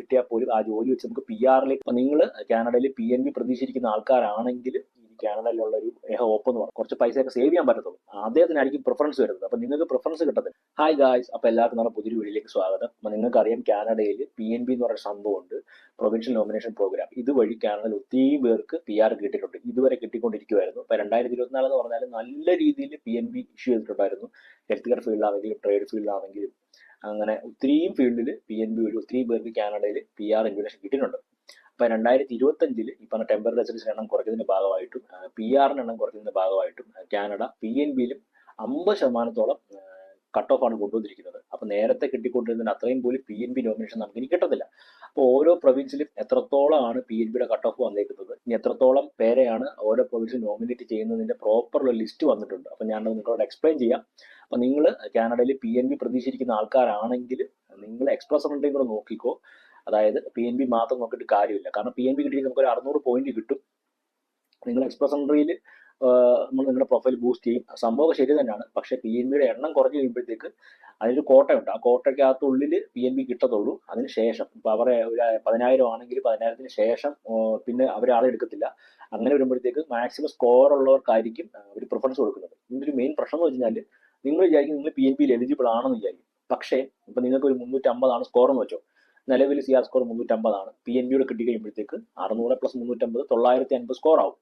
കിട്ടിയാൽ പോലും ആ ജോലി വെച്ച് നമുക്ക് പി ആറിലേക്ക് നിങ്ങൾ കാനഡയിൽ പി എൻ ബി പ്രതീക്ഷിച്ചിരിക്കുന്ന ആൾക്കാരാണെങ്കിൽ കാനഡയിലുള്ള ഒരു ഹോപ്പ് എന്ന് പറയും. കുറച്ച് പൈസയൊക്കെ സേവ് ചെയ്യാൻ പറ്റത്തുള്ളൂ. അദ്ദേഹത്തിനായിരിക്കും പ്രിഫറൻസ് വരുന്നത്. അപ്പൊ നിങ്ങൾക്ക് പ്രിഫറൻസ് കിട്ടത്തില്ല. ഹായ് ഗായ്സ് അപ്പൊ എല്ലാവർക്കും നമ്മുടെ പുതിയൊരു വീഡിയോയിലേക്ക് സ്വാഗതം. അപ്പൊ നിങ്ങൾക്കറിയാം കാനഡയിൽ പി എൻ ബി എന്ന് പറയുന്ന സംഭവമുണ്ട്. പ്രൊവിൻഷ്യൽ നോമിനേഷൻ പ്രോഗ്രാം ഇതുവഴി കാനഡയിൽ ഒത്തിരി പേർക്ക് പി ആർ കിട്ടിയിട്ടുണ്ട്. ഇതുവരെ കിട്ടിക്കൊണ്ടിരിക്കുമായിരുന്നു അപ്പൊ രണ്ടായിരത്തി ഇരുപത്തിനാല് എന്ന് പറഞ്ഞാൽ നല്ല രീതിയിൽ പി എൻ ബി ഇഷ്യൂ ചെയ്തിട്ടുണ്ടായിരുന്നു. ഹെൽത്ത് കെയർ ഫീൽഡിലാണെങ്കിലും ട്രേഡ് ഫീൽഡിലാണെങ്കിലും അങ്ങനെ ഒത്തിരിയും ഫീൽഡിൽ പി എൻ ബി വഴി ഒത്തിരി പേർക്ക് കാനഡയിൽ പി ആർ ഇൻവിറ്റേഷൻ കിട്ടിയിട്ടുണ്ട്. അപ്പോൾ രണ്ടായിരത്തി ഇരുപത്തഞ്ചിൽ ഈ പറഞ്ഞ ടെമ്പററി റെസിഡൻസിന് എണ്ണം കുറയ്ക്കുന്നതിന്റെ ഭാഗമായിട്ടും പി ആറിന് എണ്ണം കുറയ്ക്കുന്നതിന്റെ ഭാഗമായിട്ടും കാനഡ പി എൻ ബിയിലും അമ്പത് ശതമാനത്തോളം കട്ട് ഓഫ് ആണ് കൊണ്ടുവന്നിരിക്കുന്നത്. അപ്പോൾ നേരത്തെ കിട്ടിക്കൊണ്ടിരുന്നതിന് അത്രയും പോലും പി എൻ ബി നോമിനേഷൻ നമുക്ക് ഇനി കിട്ടത്തില്ല. അപ്പോൾ ഓരോ പ്രൊവിൻസിലും എത്രത്തോളമാണ് പി എൻ ബിയുടെ കട്ട് ഓഫ് വന്നേക്കുന്നത്? ഇനി എത്രത്തോളം പേരെയാണ് ഓരോ പ്രൊവിൻസിൽ നോമിനേറ്റ് ചെയ്യുന്നതിന്റെ പ്രോപ്പർ ലിസ്റ്റ് വന്നിട്ടുണ്ട്? അപ്പോൾ ഞാനത് നിങ്ങളോട് എക്സ്പ്ലെയിൻ ചെയ്യാം. അപ്പോൾ നിങ്ങൾ കാനഡയിൽ പി എൻ ബി പ്രതീക്ഷിച്ചിരിക്കുന്ന ആൾക്കാരാണെങ്കിൽ നിങ്ങൾ എക്സ്പ്രസ് റെന്റേയും കൂടെ നോക്കിക്കോ. അതായത് പി എൻ ബി മാത്രം നോക്കിയിട്ട് കാര്യമില്ല. കാരണം പി എൻ ബി കിട്ടിയിട്ട് നമുക്ക് ഒരു അറുന്നൂറ് പോയിന്റ് കിട്ടും. നിങ്ങൾ എക്സ്പ്രസ് എൻട്രിയിൽ നമ്മൾ നിങ്ങളുടെ പ്രൊഫൈൽ ബൂസ്റ്റ് ചെയ്യും. സംഭവം ശരി തന്നെയാണ്. പക്ഷേ പി എൻ ബിയുടെ എണ്ണം കുറഞ്ഞു കഴിയുമ്പോഴത്തേക്ക് അതിനൊരു കോട്ടയുണ്ട്. ആ കോട്ടയ്ക്കകത്തുള്ളിൽ പി എൻ ബി കിട്ടത്തുള്ളൂ. അതിന് ശേഷം അവരെ ഒരു പതിനായിരം ആണെങ്കിൽ പതിനായിരത്തിന് ശേഷം പിന്നെ അവരെ ആളെ എടുക്കത്തില്ല. അങ്ങനെ വരുമ്പോഴത്തേക്ക് മാക്സിമം സ്കോർ ഉള്ളവർക്കായിരിക്കും അവർ പ്രിഫറൻസ് കൊടുക്കുന്നത്. ഇതിന്റെ ഒരു മെയിൻ പ്രശ്നം എന്ന് വെച്ച് കഴിഞ്ഞാൽ നിങ്ങൾ വിചാരിക്കും നിങ്ങൾ പി എൻ ബിയിൽ എലിജിബിൾ ആണെന്ന് വിചാരിക്കും. പക്ഷേ ഇപ്പം നിങ്ങൾക്ക് ഒരു മുന്നൂറ്റമ്പതാണ് സ്കോർ എന്ന് വെച്ചോ. നിലവിൽ സി ആർ സ്കോർ മുന്നൂറ്റമ്പതാണ്. പി എൻ ബിയുടെ കിട്ടി കഴിയുമ്പോഴത്തേക്ക് അറുന്നൂറ് പ്ലസ് മുന്നൂറ്റമ്പത് തൊള്ളായിരത്തി അൻപത് സ്കോർ ആവും.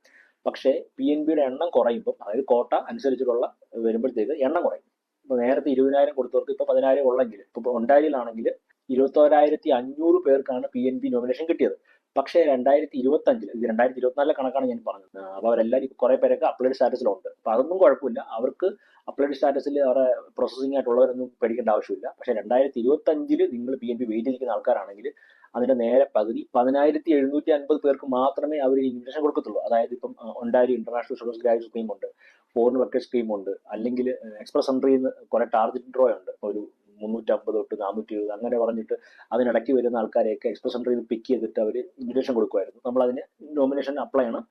പക്ഷേ പി എൻ ബിയുടെ എണ്ണം കുറയുമ്പോൾ അതായത് കോട്ട അനുസരിച്ചിട്ടുള്ള വരുമ്പോഴത്തേക്ക് എണ്ണം കുറയും. ഇപ്പോൾ നേരത്തെ ഇരുപതിനായിരം കൊടുത്തവർക്ക് ഇപ്പോൾ പതിനായിരം ഉള്ളെങ്കിൽ ഇപ്പോൾ ഒണ്ടാരിയിലാണെങ്കിൽ ഇരുപത്തോരായിരത്തി അഞ്ഞൂറ് പേർക്കാണ് പി എൻ ബി നോമിനേഷൻ കിട്ടിയത്. പക്ഷേ രണ്ടായിരത്തി ഇരുപത്തി അഞ്ചിൽ ഇത് രണ്ടായിരത്തി ഇരുപത്തിനാലിലെ കണക്കാണ് ഞാൻ പറഞ്ഞത്. അപ്പോൾ അവരെല്ലാവരും കുറേ പേരൊക്കെ അപ്ലൈഡ് സ്റ്റാറ്റസിലുണ്ട് അപ്പോൾ അതൊന്നും കുഴപ്പമില്ല. അവർക്ക് അപ്ലൈഡ് സ്റ്റാറ്റസിൽ അവരുടെ പ്രോസസ്സിംഗ് ആയിട്ടുള്ളവരൊന്നും പേടിക്കേണ്ട ആവശ്യമില്ല. പക്ഷേ രണ്ടായിരത്തി ഇരുപത്തി നിങ്ങൾ പി എൻ പി വെയിറ്റ് ചെയ്തിരിക്കുന്ന ആൾക്കാരാണെങ്കിൽ അതിന്റെ നേരെ പകുതി പതിനായിരത്തി എഴുന്നൂറ്റി അൻപത് പേർക്ക് മാത്രമേ അവർ ഇൻവിറ്റേഷൻ കൊടുക്കത്തുള്ളൂ. അതായത് ഇപ്പം ഒണ്ടാരി ഇന്റർനാഷണൽ സ്റ്റുഡൻസ് സ്കീം ഉണ്ട് ഫോറിൻ വർക്കേഴ്സ് സ്കീം ഉണ്ട് അല്ലെങ്കിൽ എക്സ്പ്രസ് എൻട്രിയിൽ നിന്ന് കുറെ ടാർഗറ്റ് ഡ്രോ ഉണ്ട്. ഒരു മുന്നൂറ്റമ്പത് തൊട്ട് നാനൂറ്റി എഴുപത് അങ്ങനെ പറഞ്ഞിട്ട് അതിനിടയ്ക്ക് വരുന്ന ആൾക്കാരെയൊക്കെ എക്സ്പ്രസ് സെന്ററിൽ നിന്ന് പിക്ക് ചെയ്തിട്ട് അവർ ഇൻവിറ്റേഷൻ കൊടുക്കുമായിരുന്നു. നമ്മൾ അതിന് നോമിനേഷൻ അപ്ലൈ ചെയ്യണം.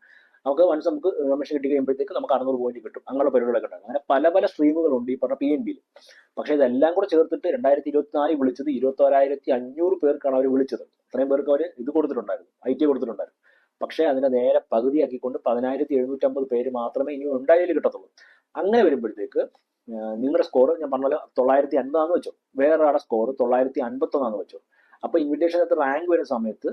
നമുക്ക് വൺസ് നമുക്ക് നോമിനേഷൻ കിട്ടി കഴിയുമ്പോഴത്തേക്ക് നമുക്ക് അറുന്നൂറ് പോയിന്റ് കിട്ടും. അങ്ങനെയുള്ള പരിപാടികളൊക്കെ ഉണ്ടാകും. അങ്ങനെ പല പല സ്ട്രീമുകളുണ്ട് ഈ പറഞ്ഞ പി എൻ ബിയിൽ പക്ഷേ ഇതെല്ലാം കൂടെ ചേർത്തിട്ട് രണ്ടായിരത്തി ഇരുപത്തിനാലിൽ വിളിച്ചത് ഇരുപത്തോരായിരത്തി അഞ്ഞൂറ് പേർക്കാണ് അവർ വിളിച്ചത്. അത്രയും പേർക്ക് അവർ ഇത് കൊടുത്തിട്ടുണ്ടായിരുന്നു. ഐ ടി കൊടുത്തിട്ടുണ്ടായിരുന്നു. പക്ഷേ അതിനെ നേരെ പകുതിയാക്കിക്കൊണ്ട് പതിനായിരത്തി എഴുന്നൂറ്റമ്പത് പേര് മാത്രമേ ഇനി ഉണ്ടായാലും കിട്ടത്തുള്ളൂ. അങ്ങനെ വരുമ്പോഴത്തേക്ക് നിങ്ങളുടെ സ്കോർ ഞാൻ പറഞ്ഞ പോലെ തൊള്ളായിരത്തി അൻപതാന്ന് വെച്ചോ. വേറെ ഒരാളുടെ സ്കോർ തൊള്ളായിരത്തി അൻപത്തൊന്നാന്ന് വെച്ചോ. അപ്പൊ ഇൻവിറ്റേഷനകത്ത് റാങ്ക് വരുന്ന സമയത്ത്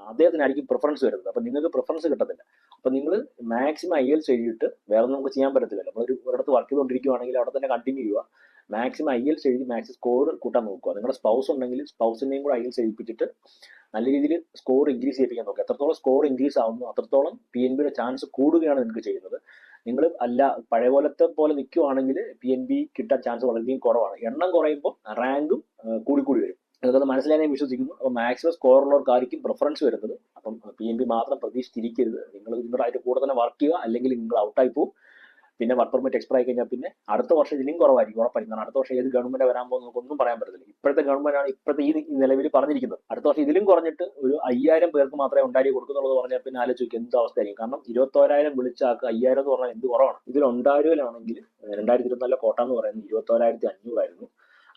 അദ്ദേഹത്തിനായിരിക്കും പ്രിഫറൻസ് വരുന്നത്. അപ്പൊ നിങ്ങൾക്ക് പ്രിഫറൻസ് കിട്ടത്തില്ല. അപ്പൊ നിങ്ങൾ മാക്സിമം ഐ എൽസ് എഴുതിയിട്ട് വേറെ നമുക്ക് ചെയ്യാൻ പറ്റത്തില്ല നമ്മളൊരു ഒരിടത്ത് വർക്ക് ചെയ്തുകൊണ്ടിരിക്കുകയാണെങ്കിൽ അവിടെ തന്നെ കണ്ടിന്യൂ ചെയ്യുക. മാക്സിമം ഐ എൽസ് എഴുതി മാക്സിമം സ്കോർ കൂട്ടാൻ നോക്കുക. നിങ്ങളുടെ സ്പൗസ് ഉണ്ടെങ്കിൽ സ്പൗസിനെയും കൂടെ ഐ എൽസ് എഴുതിപ്പിച്ചിട്ട് നല്ല രീതിയിൽ സ്കോർ ഇൻക്രീസ് ചെയ്യിപ്പിക്കാൻ നോക്കുക. എത്രത്തോളം സ്കോർ ഇൻക്രീസ് ആവുന്നു അത്രത്തോളം പി എൻ ബിയുടെ ചാൻസ് കൂടുകയാണ് നിങ്ങൾക്ക് ചെയ്യുന്നത്. നിങ്ങൾ അല്ല പഴയ പോലത്തെ പോലെ നിൽക്കുവാണെങ്കിൽ പി എൻ ബി കിട്ടാൻ ചാൻസ് വളരെയധികം കുറവാണ്. എണ്ണം കുറയുമ്പോൾ റാങ്കും കൂടിക്കൂടി കൂടി വരും. അതൊക്കെ മനസ്സിലായി ഞാൻ വിശ്വസിക്കുന്നു. അപ്പോൾ മാക്സിമം സ്കോർ ഉള്ളവർക്കായിരിക്കും പ്രിഫറൻസ് വരുന്നത്. അപ്പം പി എൻ ബി മാത്രം പ്രതീക്ഷിച്ചിരിക്കരുത്. നിങ്ങൾ നിങ്ങളുടെ അതിന്റെ കൂടെ തന്നെ വർക്ക് ചെയ്യുക അല്ലെങ്കിൽ നിങ്ങൾ ഔട്ടായി പോകും പിന്നെ വർക്ക് പെർമിറ്റ് എക്സ്പയർ ആയി കഴിഞ്ഞാൽ പിന്നെ അടുത്ത വർഷം ഇതിലും കുറവായിരിക്കും ഉറപ്പായിരിക്കും കാരണം അടുത്ത വർഷം ഏത് ഗവൺമെന്റ് വരാൻ പോകുന്ന നമുക്കൊന്നും പറയാൻ പറ്റത്തില്ല. ഇപ്പോഴത്തെ ഗവൺമെന്റ് ആണ് ഇപ്പോഴത്തെ ഈ നിലവിൽ പറഞ്ഞിരിക്കുന്നത്. അടുത്ത വർഷം ഇതിലും കുറഞ്ഞിട്ട് ഒരു അയ്യായിരം പേർക്ക് മാത്രമേ ഉണ്ടായി കൊടുക്കുന്നുള്ളത് പറഞ്ഞാൽ പിന്നെ ആലോചിക്കും എന്ത് അവസ്ഥയായിരിക്കും. കാരണം ഇരുപത്തോരായിരം വിളിച്ചാക്ക് അയ്യായിരം എന്ന് പറഞ്ഞാൽ എന്ത് കുറവാണ്? ഇതിൽ ഉണ്ടായിരുവിലാണെങ്കിൽ രണ്ടായിരത്തി ഇരുപത്തിനാലിലെ കോട്ട എന്ന് പറയുന്നത് ഇരുപത്തോരായിരത്തി അഞ്ഞൂറായിരുന്നു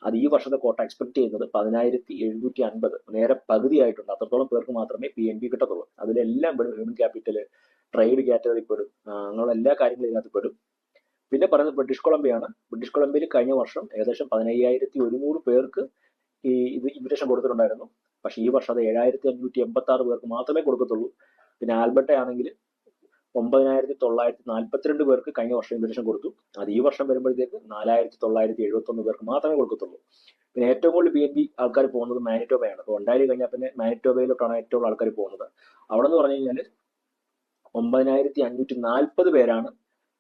അത് ഈ വർഷത്തെ കോട്ട എക്സ്പെക്ട് ചെയ്യുന്നത് പതിനായിരത്തി എഴുന്നൂറ്റി അൻപത് നേരെ പകുതിയായിട്ടുണ്ട്. അത്രത്തോളം പേർക്ക് മാത്രമേ പി എൻ ബി കിട്ടത്തുള്ളൂ. അതിലെല്ലാം പെടും. ഹ്യൂമൻ ക്യാപിറ്റൽ ട്രേഡ് കാറ്റഗറി പെടും. അങ്ങനെയുള്ള എല്ലാ കാര്യങ്ങളും ഇതിനകത്ത് പെടും. പിന്നെ പറയുന്നത് ബ്രിട്ടീഷ് കൊളംബിയാണ്. ബ്രിട്ടീഷ് കൊളംബിയയിൽ കഴിഞ്ഞ വർഷം ഏകദേശം പതിനയ്യായിരത്തി ഒരുന്നൂറ് പേർക്ക് ഈ ഇത് ഇൻവിറ്റേഷൻ കൊടുത്തിട്ടുണ്ടായിരുന്നു. പക്ഷേ ഈ വർഷം അത് ഏഴായിരത്തി അഞ്ഞൂറ്റി എൺപത്തി ആറ് പേർക്ക് മാത്രമേ കൊടുക്കത്തുള്ളൂ. പിന്നെ ആൽബർട്ട ആണെങ്കിൽ ഒമ്പതിനായിരത്തി തൊള്ളായിരത്തി നാൽപ്പത്തിരണ്ട് പേർക്ക് കഴിഞ്ഞ വർഷം ഇൻവിറ്റേഷൻ കൊടുത്തു. അത് ഈ വർഷം വരുമ്പോഴത്തേക്ക് നാലായിരത്തി തൊള്ളായിരത്തി എഴുപത്തൊന്ന് പേർക്ക് മാത്രമേ കൊടുക്കത്തുള്ളൂ. പിന്നെ ഏറ്റവും കൂടുതൽ പി എൻ ബി ആൾക്കാർ പോകുന്നത് മാനിറ്റോബയാണ്. അപ്പോൾ ഉണ്ടായി കഴിഞ്ഞാൽ പിന്നെ മാനിറ്റോബയിലോട്ടാണ് ഏറ്റവും ആൾക്കാർ പോകുന്നത്. അവിടെ എന്ന് പറഞ്ഞു കഴിഞ്ഞാൽ ഒമ്പതിനായിരത്തി അഞ്ഞൂറ്റി നാൽപ്പത് പേരാണ്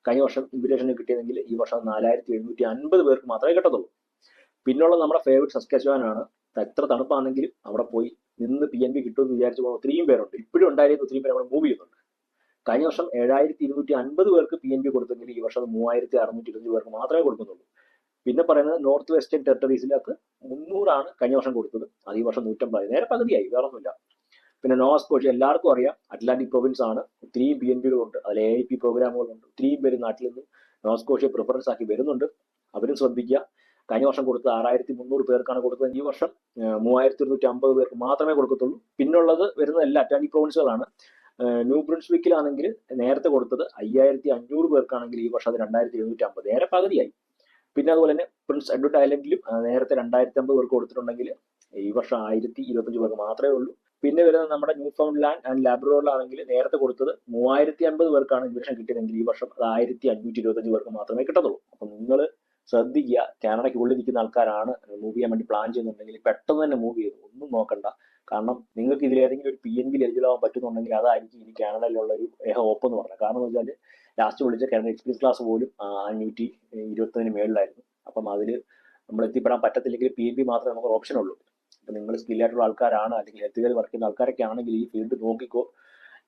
കഴിഞ്ഞ വർഷം ഇൻവിറ്റേഷൻ കിട്ടിയതെങ്കിൽ ഈ വർഷം നാലായിരത്തി എഴുന്നൂറ്റി അൻപത് പേർക്ക് മാത്രമേ കിട്ടത്തുള്ളൂ. പിന്നുള്ള നമ്മുടെ ഫേവറേറ്റ് സസ്കച്ചുവാൻ എത്ര തണുപ്പാണെങ്കിലും അവിടെ പോയി നിന്ന് പി എൻ ബി കിട്ടുമെന്ന് വിചാരിച്ചു പോകുന്ന ഒത്തിരിയും പേരുണ്ട്. ഇപ്പോഴും ഉണ്ടായിരുന്ന ഒത്തിരിയും പേര് അവിടെ മൂവ് ചെയ്യുന്നുണ്ട്. കഴിഞ്ഞ വർഷം ഏഴായിരത്തി ഇരുന്നൂറ്റി അൻപത് പേർക്ക് പി എൻ ബി കൊടുത്തെങ്കിൽ ഈ വർഷം മൂവായിരത്തി അറുന്നൂറ്റി ഇരുപത് പേർക്ക് മാത്രമേ കൊടുക്കുന്നുള്ളൂ. പിന്നെ പറയുന്നത് നോർത്ത് വെസ്റ്റേൺ ടെറിട്ടറീസിനകത്ത് മുന്നൂറാണ് കഴിഞ്ഞ വർഷം കൊടുത്തത്. അത് ഈ വർഷം നൂറ്റമ്പത്. നേരെ പകുതിയായി വേറെ ഒന്നുമില്ല പിന്നെ നോവ എല്ലാവർക്കും അറിയാം. അറ്റ്ലാന്റിക് പ്രൊവിൻസ് ആണ്. ഒത്തിരിയും ബി എൻ പികളുണ്ട് അതിൽ എ ഐ പി പ്രോഗ്രാമുകളുണ്ട് ഒത്തിരിയും പേര് നാട്ടിൽ നിന്ന് നോവ സ്കോഷ്യ പ്രിഫറൻസ് ആക്കി വരുന്നുണ്ട്. അവരും ശ്രദ്ധിക്കുക. കഴിഞ്ഞ വർഷം കൊടുത്തത് ആറായിരത്തി മുന്നൂറ് പേർക്കാണ് കൊടുത്തത്. ഈ വർഷം മൂവായിരത്തി ഇരുന്നൂറ്റി അമ്പത് പേർക്ക് മാത്രമേ കൊടുക്കത്തുള്ളൂ. പിന്നുള്ളത് വരുന്ന എല്ലാ അറ്റാന്റിക് പ്രൊവിൻസുകളാണ് ന്യൂ ബ്രിൻസ്വിക്കിലാണെങ്കിൽ നേരത്തെ കൊടുത്തത് അയ്യായിരത്തി അഞ്ഞൂറ് പേർക്കാണെങ്കിൽ ഈ വർഷം അത് രണ്ടായിരത്തി എഴുന്നൂറ്റി അമ്പത് നേരെ പകുതിയായി. പിന്നെ അതുപോലെ തന്നെ പ്രിൻസ് എഡ്വേർഡ് ഐലൻഡിലും നേരത്തെ രണ്ടായിരത്തി അമ്പത് പേർക്ക് കൊടുത്തിട്ടുണ്ടെങ്കിൽ ഈ വർഷം ആയിരത്തി ഇരുപത്തഞ്ച് പേർക്ക് മാത്രമേ ഉള്ളൂ. പിന്നെ വരുന്നത് നമ്മുടെ ന്യൂ ഫൗണ്ട് ലാൻഡ് ആൻഡ് ലാബ്രോറിലാണെങ്കിൽ നേരത്തെ കൊടുത്തത് മൂവായിരത്തി അമ്പത് പേർക്കാണ് ഇൻവിഷൻ കിട്ടിയതെങ്കിൽ ഈ വർഷം അത് ആയിരത്തി അഞ്ഞൂറ്റി ഇരുപത്തഞ്ച് പേർക്ക് മാത്രമേ കിട്ടത്തുള്ളൂ. അപ്പം നിങ്ങൾ ശ്രദ്ധിക്കുക. കാനഡയ്ക്ക് ഉള്ളിൽ നിൽക്കുന്ന ആൾക്കാരാണ് മൂവ് ചെയ്യാൻ വേണ്ടി പ്ലാൻ ചെയ്യുന്നുണ്ടെങ്കിൽ പെട്ടെന്ന് തന്നെ മൂവ് ചെയ്തു ഒന്നും നോക്കണ്ട. കാരണം നിങ്ങൾക്ക് ഇതിൽ ഏതെങ്കിലും ഒരു പി എൻ ബിയിൽ എലിജിബിൾ പറ്റുന്നുണ്ടെങ്കിൽ അതായിരിക്കും ഇനി കാനഡയിലുള്ള ഒരു ഹോപ്പ് എന്ന് പറഞ്ഞത്. കാരണം എന്ന് വെച്ചാൽ ലാസ്റ്റ് വിളിച്ച കാനഡ എക്സ്പീരിയൻസ് ക്ലാസ് പോലും അഞ്ഞൂറ്റി ഇരുപത്തതിന് മേളിലായിരുന്നു. അപ്പം അതിൽ നമ്മൾ എത്തിപ്പെടാൻ പറ്റത്തില്ലെങ്കിൽ പി എൻ ബി മാത്രമേ നമുക്ക് ഓപ്ഷൻ ഉള്ളൂ. അപ്പം നിങ്ങൾ സ്കില്ലായിട്ടുള്ള ആൾക്കാരാണ് അല്ലെങ്കിൽ ഹെൽത്ത് കെയർ വർക്ക് ചെയ്യുന്ന ആൾക്കാരൊക്കെ ആണെങ്കിൽ ഈ ഫീൽഡ് നോക്കിക്കോ.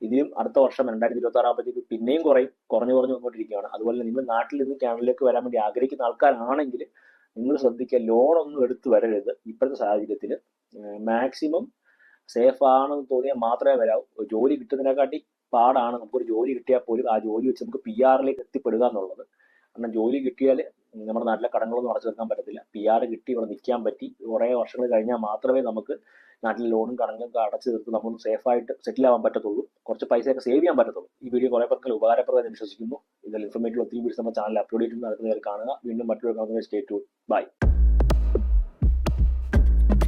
ഇതിലും അടുത്ത വർഷം രണ്ടായിരത്തി ഇരുപത്തി ആറാകുമ്പോഴത്തേക്ക് പിന്നെയും കുറയും കുറഞ്ഞു കുറഞ്ഞു വന്നുകൊണ്ടിരിക്കുകയാണ്. അതുപോലെ തന്നെ നിങ്ങൾ നാട്ടിൽ നിന്ന് ക്യാമ്പിലേക്ക് വരാൻ വേണ്ടി ആഗ്രഹിക്കുന്ന ആൾക്കാരാണെങ്കിൽ നിങ്ങൾ ശ്രദ്ധിക്കുക ലോൺ ഒന്നും എടുത്ത് വരരുത് ഇപ്പോഴത്തെ സാഹചര്യത്തിൽ മാക്സിമം സേഫ് ആണെന്ന് തോന്നിയാൽ മാത്രമേ വരാവൂ. ജോലി കിട്ടുന്നതിനെക്കാട്ടി പാടാണ് നമുക്കൊരു ജോലി കിട്ടിയാൽ പോലും ആ ജോലി വെച്ച് നമുക്ക് പി ആറിലേക്ക് എത്തിപ്പെടുക എന്നുള്ളത്. കാരണം ജോലി കിട്ടിയാൽ നമ്മുടെ നാട്ടിലെ കടങ്ങളൊന്നും അടച്ചു തീർക്കാൻ പറ്റത്തില്ല. പി ആർ കിട്ടി ഇവിടെ നിൽക്കാൻ പറ്റി. കുറേ വർഷങ്ങൾ കഴിഞ്ഞാൽ മാത്രമേ നമുക്ക് നാട്ടിലെ ലോണും കടങ്ങളും അടച്ചു തീർത്ത് നമുക്ക് സേഫ് ആയിട്ട് സെറ്റിൽ ആവാൻ പറ്റത്തുള്ളൂ. കുറച്ച് പൈസയൊക്കെ സേവ് ചെയ്യാൻ പറ്റത്തുള്ളൂ. ഈ വീഡിയോ കുറേ പേർക്ക് ഉപകാരപ്രദമായി വിശ്വസിക്കുന്നു. ഇതിൽ ഇൻഫർമേറ്റീവ് ഒത്തിരി വീഡിയോസ് നമ്മുടെ ചാനൽ അപ്ലോഡ് ചെയ്തിട്ടുണ്ട്. നേരം കാണുക. വീണ്ടും മറ്റൊരു സ്റ്റേ ടു ബൈ